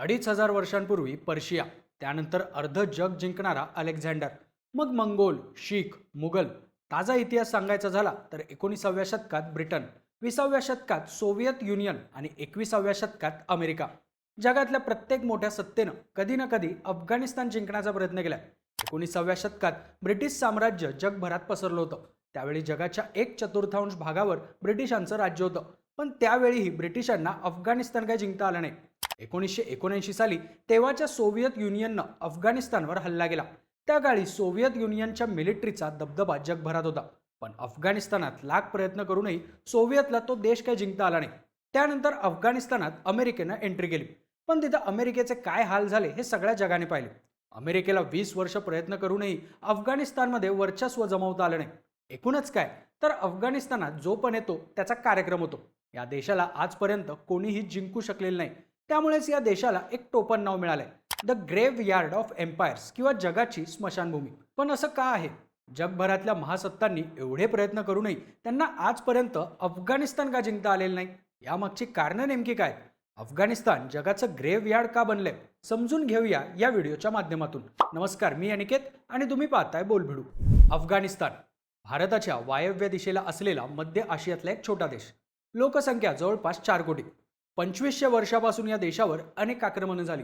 अडीच हजार वर्षांपूर्वी पर्शिया त्यानंतर अर्ध जग जिंकणारा अलेक्झांडर मग मंगोल शीख मुघल ताजा इतिहास सांगायचा झाला तर एकोणीसाव्या शतकात ब्रिटन विसाव्या शतकात सोव्हिएत युनियन आणि एकविसाव्या शतकात अमेरिका. जगातल्या प्रत्येक मोठ्या सत्तेनं कधी ना कधी अफगाणिस्तान जिंकण्याचा प्रयत्न केला. एकोणीसाव्या शतकात ब्रिटिश साम्राज्य जगभरात पसरलं होतं. त्यावेळी जगाच्या एक चतुर्थांश भागावर ब्रिटिशांचं राज्य होतं. पण त्यावेळीही ब्रिटिशांना अफगाणिस्तान काय जिंकता आलं नाही. एकोणीसशे एकोणऐंशी साली तेव्हाच्या सोव्हिएत युनियननं अफगाणिस्तानवर हल्ला केला. त्या काळी सोव्हिएत युनियनच्या मिलिटरीचा दबदबा जगभरात होता. पण अफगाणिस्तानात लाख प्रयत्न करूनही सोव्हिएतला तो देश काय जिंकता आला नाही. त्यानंतर अफगाणिस्तानात अमेरिकेनं एंट्री केली. पण तिथं अमेरिकेचे काय हाल झाले हे सगळ्या जगाने पाहिले. अमेरिकेला वीस वर्ष प्रयत्न करूनही अफगाणिस्तानमध्ये वर्चस्व जमवता आलं नाही. एकूणच काय? तर अफगाणिस्तानात जो पण येतो त्याचा कार्यक्रम होतो. या देशाला आजपर्यंत कोणीही जिंकू शकलेलं नाही. त्यामुळेच या देशाला एक टोपण नाव मिळालंय. The graveyard of empires किंवा जगाची स्मशानभूमी. पण असं का आहे? जगभरातल्या महासत्तांनी एवढे प्रयत्न करूनही त्यांना आजपर्यंत अफगाणिस्तान का जिंकता आलेलं नाही? यामागची कारणं नेमकी काय? अफगाणिस्तान जगाचं ग्रेव्ह यार्ड का बनलंय? समजून घेऊया या व्हिडिओच्या माध्यमातून. नमस्कार मी अनिकेत आणि तुम्ही पाहताय बोलभिडू. अफगाणिस्तान भारताच्या वायव्य दिशेला असलेला मध्य आशियातला एक छोटा देश. लोकसंख्या जवळपास चार कोटी. पंचवीसशे वर्षापासून या देशावर अनेक आक्रमणं झाली.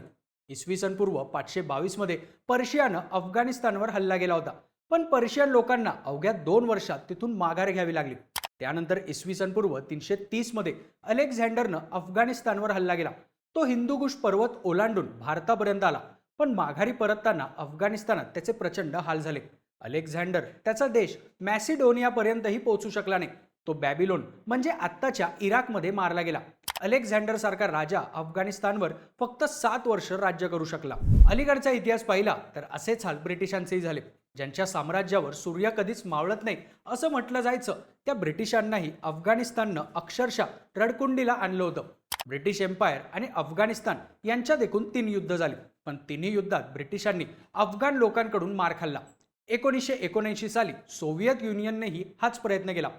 इसवी सन पूर्व पाचशे बावीसमध्ये पर्शियानं अफगाणिस्तानवर हल्ला गेला होता. पण पर्शियन लोकांना अवघ्या दोन वर्षात तिथून माघार घ्यावी लागली. त्यानंतर इसवी सन पूर्व तीनशे तीसमध्ये अलेक्झांडरनं अफगाणिस्तानवर हल्ला केला. तो हिंदुकुश पर्वत ओलांडून भारतापर्यंत आला. पण माघारी परतताना अफगाणिस्तानात त्याचे प्रचंड हाल झाले. अलेक्झांडर त्याचा देश मॅसिडोनियापर्यंतही पोहोचू शकला नाही. तो बॅबिलोन म्हणजे आत्ताच्या इराकमध्ये मारला गेला. अलेक्झांडर सारखा राजा अफगाणिस्तानवर फक्त सात वर्ष राज्य करू शकला. अलीकडचा इतिहास पाहिला तर असेच हाल ब्रिटिशांचेही झाले. ज्यांच्या साम्राज्यावर सूर्य कधीच मावळत नाही असं म्हटलं जायचं त्या ब्रिटिशांनाही अफगाणिस्ताननं अक्षरशः रडकुंडीला आणलं होतं. ब्रिटिश एम्पायर आणि अफगाणिस्तान यांच्यात एकूण तीन युद्ध झाली पण तिन्ही युद्धात ब्रिटिशांनी अफगाण लोकांकडून मार खाल्ला. एकोणीसशे एकोणऐंशी साली सोव्हिएत युनियननेही हाच प्रयत्न केला.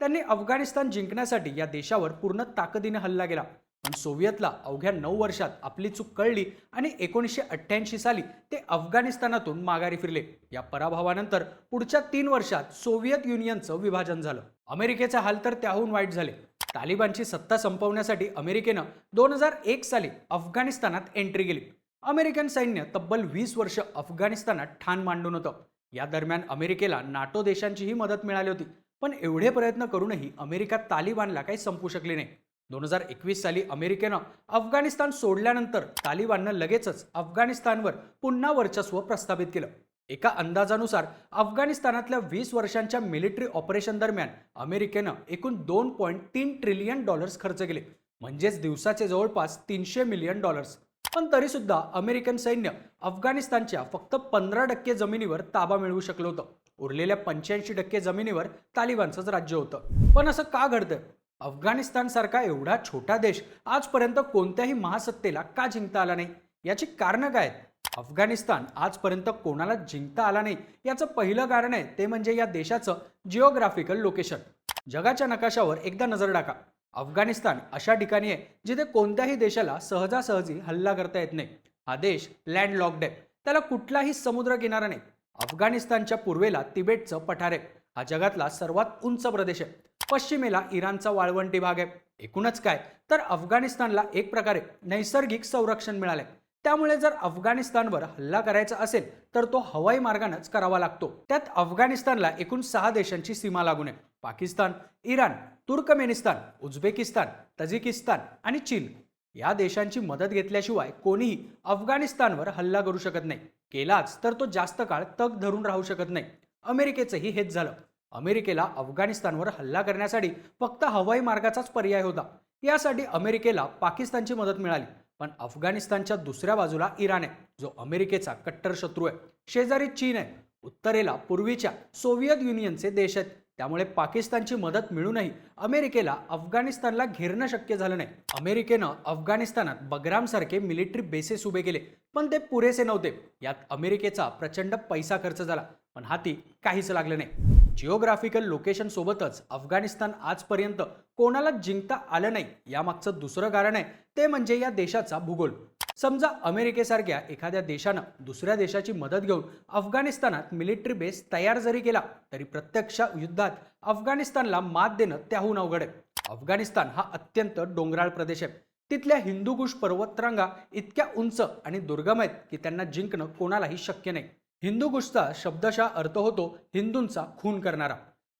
त्यांनी अफगाणिस्तान जिंकण्यासाठी या देशावर पूर्ण ताकदीने हल्ला केला. पण सोव्हिएतला अवघ्या नऊ वर्षात आपली चूक कळली आणि एकोणीसशे अठ्ठ्याऐंशी साली ते अफगाणिस्तानातून माघारी फिरले. या पराभवानंतर पुढच्या तीन वर्षात सोव्हिएत युनियनचं विभाजन झालं. अमेरिकेचा हाल तर त्याहून वाईट झाले. तालिबानची सत्ता संपवण्यासाठी अमेरिकेनं दोन हजार एक साली अफगाणिस्तानात एंट्री केली. अमेरिकन सैन्य तब्बल वीस वर्ष अफगाणिस्तानात ठाण मांडून होतं. या दरम्यान अमेरिकेला नाटो देशांचीही मदत मिळाली होती. पण एवढे प्रयत्न करूनही अमेरिका तालिबानला काही संपू शकली नाही. दोन हजार एकवीस साली अमेरिकेनं अफगाणिस्तान सोडल्यानंतर तालिबाननं लगेचच अफगाणिस्तानवर पुन्हा वर्चस्व प्रस्थापित केलं. एका अंदाजानुसार अफगाणिस्तानातल्या वीस वर्षांच्या मिलिटरी ऑपरेशन दरम्यान अमेरिकेनं एकूण दोन पॉईंट तीन ट्रिलियन डॉलर्स खर्च केले. म्हणजेच दिवसाचे जवळपास तीनशे मिलियन डॉलर्स. पण तरीसुद्धा अमेरिकन सैन्य अफगाणिस्तानच्या फक्त पंधरा टक्के जमिनीवर ताबा मिळवू शकलं होतं. उरलेल्या पंच्याऐंशी टक्के जमिनीवर तालिबानचंच राज्य होतं. पण असं का घडतं अफगाणिस्तान सारखा एवढा छोटा देश आजपर्यंत कोणत्याही महासत्तेला का जिंकता आला नाही? याची कारणं काय? आहेत अफगाणिस्तान आजपर्यंत कोणाला जिंकता आला नाही? याचं पहिलं कारण आहे ते म्हणजे या देशाचं जिओग्राफिकल लोकेशन जगाच्या नकाशावर एकदा नजर टाका. अफगाणिस्तान अशा ठिकाणी आहे जिथे कोणत्याही देशाला सहजासहजी हल्ला करता येत नाही. हा देश लँडलॉक्ड आहे. त्याला कुठलाही समुद्र किनारा नाही. अफगाणिस्तानच्या पूर्वेला तिबेटचं पठार आहे. हा जगातला सर्वात उंच प्रदेश आहे. पश्चिमेला इराणचा वाळवंटी भाग आहे. एकूणच काय? तर अफगाणिस्तानला एक प्रकारे नैसर्गिक संरक्षण मिळालंय. त्यामुळे जर अफगाणिस्तानवर हल्ला करायचा असेल तर तो हवाई मार्गानंच करावा लागतो. त्यात अफगाणिस्तानला एकूण सहा देशांची सीमा लागून आहे. Pakistan Iran Turkmenistan Uzbekistan Tajikistan आणि चीन. या देशांची मदत घेतल्याशिवाय कोणीही अफगाणिस्तानवर हल्ला करू शकत नाही. केलाच तर तो जास्त काळ तग धरून राहू शकत नाही. अमेरिकेचंही हेच झालं. अमेरिकेला अफगाणिस्तानवर हल्ला करण्यासाठी फक्त हवाई मार्गाचाच पर्याय होता. यासाठी अमेरिकेला पाकिस्तानची मदत मिळाली. पण अफगाणिस्तानच्या दुसऱ्या बाजूला इराण आहे जो अमेरिकेचा कट्टर शत्रू आहे. शेजारी चीन आहे. उत्तरेला पूर्वीच्या सोव्हिएत युनियनचे देश आहेत. त्यामुळे पाकिस्तानची मदत मिळूनही अमेरिकेला अफगाणिस्तानला घेरणं शक्य झालं नाही. अमेरिकेनं अफगाणिस्तानात बगरामसारखे मिलिटरी बेसेस उभे केले पण ते पुरेसे नव्हते. यात अमेरिकेचा प्रचंड पैसा खर्च झाला. पण हाती काहीच लागलं नाही. जिओग्राफिकल लोकेशन सोबतच अफगाणिस्तान आजपर्यंत कोणाला जिंकता आलं नाही यामागचं दुसरं कारण आहे ते म्हणजे या देशाचा भूगोल. समजा अमेरिकेसारख्या एखाद्या देशानं दुसऱ्या देशाची मदत घेऊन अफगाणिस्तानात मिलिटरी बेस तयार जरी केला तरी प्रत्यक्ष युद्धात अफगाणिस्तानला मात देणं त्याहून अवघड आहे. अफगाणिस्तान हा अत्यंत डोंगराळ प्रदेश आहे. तिथल्या हिंदुकुश पर्वतरांगा इतक्या उंच आणि दुर्गम आहेत की त्यांना जिंकणं कोणालाही शक्य नाही. हिंदू हिंदुकुशचा शब्दशा अर्थ होतो हिंदूंचा खून करणारा.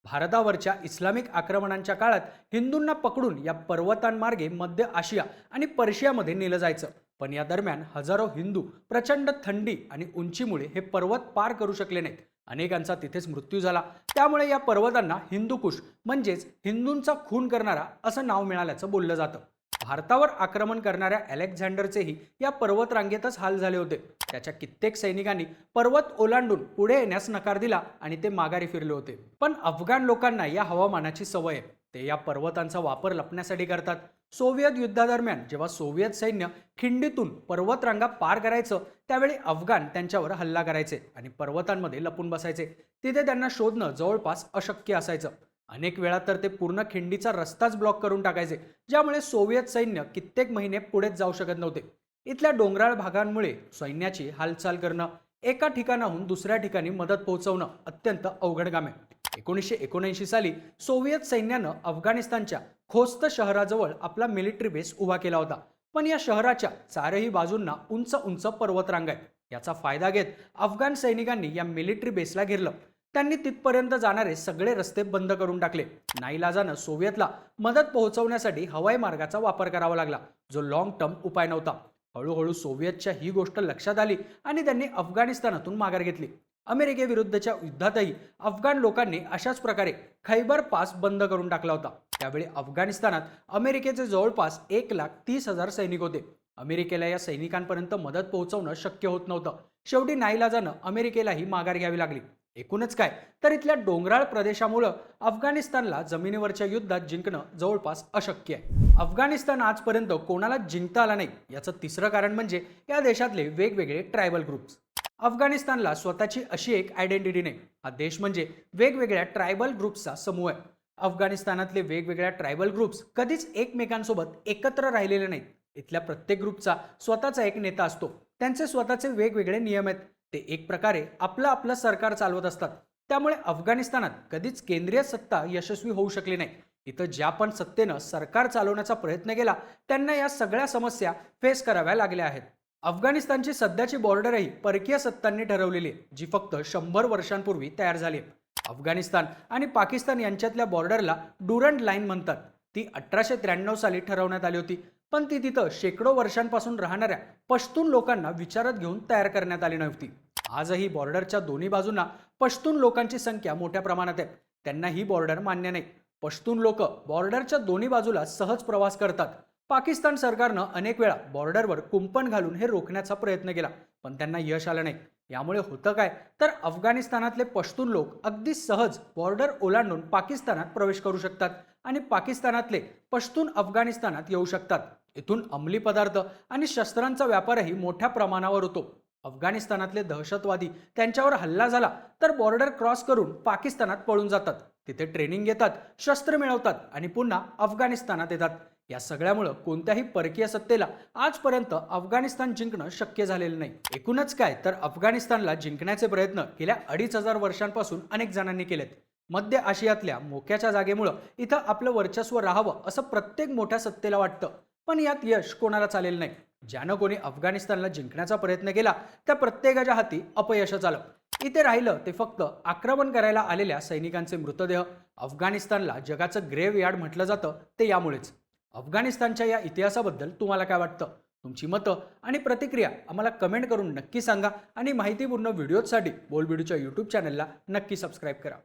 भारतावरच्या इस्लामिक आक्रमणांच्या काळात हिंदूंना पकडून या पर्वतांमार्गे मध्य आशिया आणि पर्शियामध्ये नेलं जायचं. पण या दरम्यान हजारो हिंदू प्रचंड थंडी आणि उंचीमुळे हे पर्वत पार करू शकले नाहीत. अनेकांचा तिथेच मृत्यू झाला. त्यामुळे या पर्वतांना हिंदुकुश म्हणजेच हिंदूंचा खून करणारा असं नाव मिळाल्याचं बोललं जातं. भारतावर आक्रमण करणाऱ्या अलेक्झांडरचेही या पर्वतरांगेतच हाल झाले होते. त्याच्या कित्येक सैनिकांनी पर्वत ओलांडून पुढे येण्यास नकार दिला आणि ते माघारी फिरले होते. पण अफगाण लोकांना या हवामानाची सवय आहे. ते या पर्वतांचा वापर लपण्यासाठी करतात. सोव्हियत युद्धादरम्यान जेव्हा सोव्हिएत सैन्य खिंडीतून पर्वतरांगा पार करायचं त्यावेळी अफगाण त्यांच्यावर हल्ला करायचे आणि पर्वतांमध्ये लपून बसायचे. तिथे त्यांना शोधणं जवळपास अशक्य असायचं. अनेक वेळा तर ते पूर्ण खिंडीचा रस्ताच ब्लॉक करून टाकायचे ज्यामुळे सोव्हिएत सैन्य कित्येक महिने पुढेच जाऊ शकत नव्हते. इथल्या डोंगराळ भागांमुळे सैन्याची हालचाल करणं एका ठिकाणाहून दुसऱ्या ठिकाणी मदत पोहोचवणं अत्यंत अवघड काम आहे. एकोणीसशे एकोणऐंशी साली सोव्हिएत सैन्यानं अफगाणिस्तानच्या खोस्त शहराजवळ आपला मिलिटरी बेस उभा केला होता. पण या शहराच्या चारही बाजूंना उंच उंच पर्वतरांग आहेत. याचा फायदा घेत अफगाण सैनिकांनी या मिलिटरी बेसला घेरलं. त्यांनी तिथपर्यंत जाणारे सगळे रस्ते बंद करून टाकले. नाईलाजानं सोव्हिएतला मदत पोहोचवण्यासाठी हवाई मार्गाचा वापर करावा लागला जो लॉंग टर्म उपाय नव्हता. हळूहळू सोव्हिएतच्या ही गोष्ट लक्षात आली आणि त्यांनी अफगाणिस्तानातून माघार घेतली. अमेरिकेविरुद्धच्या युद्धातही अफगाण लोकांनी अशाच प्रकारे खैबर पास बंद करून टाकला होता. त्यावेळी अफगाणिस्तानात अमेरिकेचे जवळपास एक लाख तीस हजार सैनिक होते. अमेरिकेला या सैनिकांपर्यंत मदत पोहोचवणं शक्य होत नव्हतं. शेवटी नाईलाजानं अमेरिकेलाही माघार घ्यावी लागली. एकूणच काय? तर इथल्या डोंगराळ प्रदेशामुळं अफगाणिस्तानला जमिनीवरच्या युद्धात जिंकणं जवळपास अशक्य आहे. अफगाणिस्तान आजपर्यंत कोणाला जिंकता आला नाही याचं तिसरं कारण म्हणजे या देशातले वेगवेगळे ट्रायबल ग्रुप्स. अफगाणिस्तानला स्वतःची अशी एक आयडेंटिटी नाही. हा देश म्हणजे वेगवेगळ्या ट्रायबल ग्रुप्सचा समूह आहे. अफगाणिस्तानातले वेगवेगळ्या ट्रायबल ग्रुप्स कधीच एकमेकांसोबत एकत्र राहिलेले नाहीत. इथल्या प्रत्येक ग्रुपचा स्वतःचा एक नेता असतो. त्यांचे स्वतःचे वेगवेगळे नियम आहेत. ते एक प्रकारे आपलं आपलं सरकार चालवत असतात. त्यामुळे अफगाणिस्तानात कधीच केंद्रीय सत्ता यशस्वी होऊ शकली नाही. इथं ज्या पण सत्तेनं सरकार चालवण्याचा प्रयत्न केला त्यांना या सगळ्या समस्या फेस कराव्या लागल्या आहेत. अफगाणिस्तानची सध्याची बॉर्डरही परकीय सत्तांनी ठरवलेली आहे जी फक्त शंभर वर्षांपूर्वी तयार झाली आहे. अफगाणिस्तान आणि पाकिस्तान यांच्यातल्या बॉर्डरला डुरंट लाईन म्हणतात. ती अठराशे त्र्याण्णव साली ठरवण्यात आली होती. पण ती तिथं शेकडो वर्षांपासून राहणाऱ्या पश्तून लोकांना विचारात घेऊन तयार करण्यात आली नव्हती. आजही बॉर्डरच्या दोन्ही बाजूंना पश्तून लोकांची संख्या मोठ्या प्रमाणात आहे. त्यांना ही बॉर्डर मान्य नाही. पश्तून लोक बॉर्डरच्या दोन्ही बाजूला सहज प्रवास करतात. पाकिस्तान सरकारनं अनेक वेळा बॉर्डरवर कुंपण घालून हे रोखण्याचा प्रयत्न केला पण त्यांना यश आलं नाही. यामुळे होतं काय? तर अफगाणिस्तानातले पश्तून लोक अगदी सहज बॉर्डर ओलांडून पाकिस्तानात प्रवेश करू शकतात. आणि पाकिस्तानातले पश्तून अफगाणिस्तानात येऊ शकतात. इथून अंमली पदार्थ आणि शस्त्रांचा व्यापारही मोठ्या प्रमाणावर होतो. अफगाणिस्तानातले दहशतवादी त्यांच्यावर हल्ला झाला तर बॉर्डर क्रॉस करून पाकिस्तानात पळून जातात. तिथे ट्रेनिंग घेतात शस्त्र मिळवतात आणि पुन्हा अफगाणिस्तानात येतात. या सगळ्यामुळं कोणत्याही परकीय सत्तेला आजपर्यंत अफगाणिस्तान जिंकणं शक्य झालेलं नाही. एकूणच काय तर अफगाणिस्तानला जिंकण्याचे प्रयत्न गेल्या अडीच हजार वर्षांपासून अनेक जणांनी केलेत. मध्य आशियातल्या मोक्याच्या जागेमुळं इथं आपलं वर्चस्व राहावं असं प्रत्येक मोठ्या सत्तेला वाटतं. पण यात यश कोणाला चालेल नाही? ज्यानं कोणी अफगाणिस्तानला जिंकण्याचा प्रयत्न केला त्या प्रत्येकाच्या हाती अपयशच आलं. इथे राहिलं ते फक्त आक्रमण करायला आलेल्या सैनिकांचे मृतदेह. अफगाणिस्तानला जगाचं ग्रेव यार्ड म्हटलं जातं ते यामुळेच. अफगाणिस्तानच्या या इतिहासाबद्दल तुम्हाला काय वाटतं? तुमची मतं आणि प्रतिक्रिया आम्हाला कमेंट करून नक्की सांगा आणि माहितीपूर्ण व्हिडिओजसाठी बोलबिडूच्या यूट्यूब चॅनलला नक्की सबस्क्राईब करा.